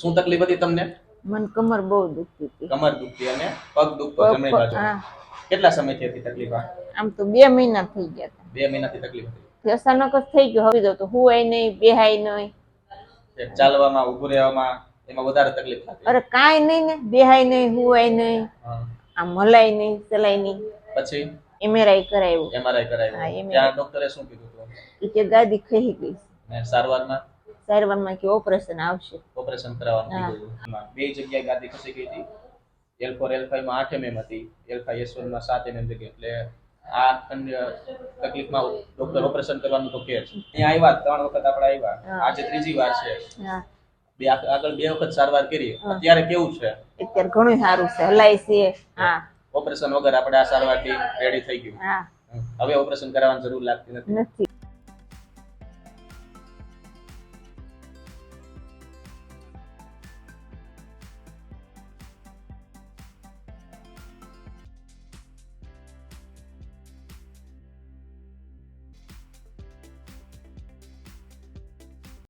શું તકલીફ હતી તમને? મન કમર બહુ દુખતી હતી. કમર દુખતી અને પગ દુખતો જમણી બાજુ કેટલા સમયથી હતી તકલીફ આમ તો બે મહિના થઈ ગયા હતા. બે મહિનાથી તકલીફ હતી. અચાનક જ થઈ ગયો હવે તો હુવાય નહીં બેહાય નહીં. ચાલવામાં ઊભું રહેવામાં એમાં વધારે તકલીફ થતી. અરે કાંઈ નહીં ને બેહાય નહીં હુવાય નહીં. આમ હલાય નહીં ચલાય નહીં. પછી? એમઆરઆઈ કરાવ્યું એમઆરઆઈ હા, કરાવ્યું. ત્યાં ડોક્ટરે શું કીધું હતું? કે ગાદી ખહી ગઈ. સારવારમાં? સારવારમાં કે ઓપરેશન આવશે. ઓપરેશન કરાવવાનું બે જગ્યાએ ગાદી ખસી ગઈ હતી. એલ ફોર એલમાં આઠ એમએમ હતી. એલ ફાઈવ એસમાં સાત એમએમ જગ્યા. એટલે આ તકલીફમાં ડોક્ટર ઓપરેશન કરવાનું તો કે છે અહીંયા આવ્યા ત્રણ વખત આપણે આવ્યા. આજે ત્રીજી વાર છે. બે આગળ બે વખત સારવાર કરી. અત્યારે કેવું છે? અત્યારે ઘણું સારું છે. હલાય છે. હા. ઓપરેશન વગર આપણે આ સારવારથી રેડી થઈ ગયું. હવે ઓપરેશન કરાવવાની જરૂર લાગતી નથી.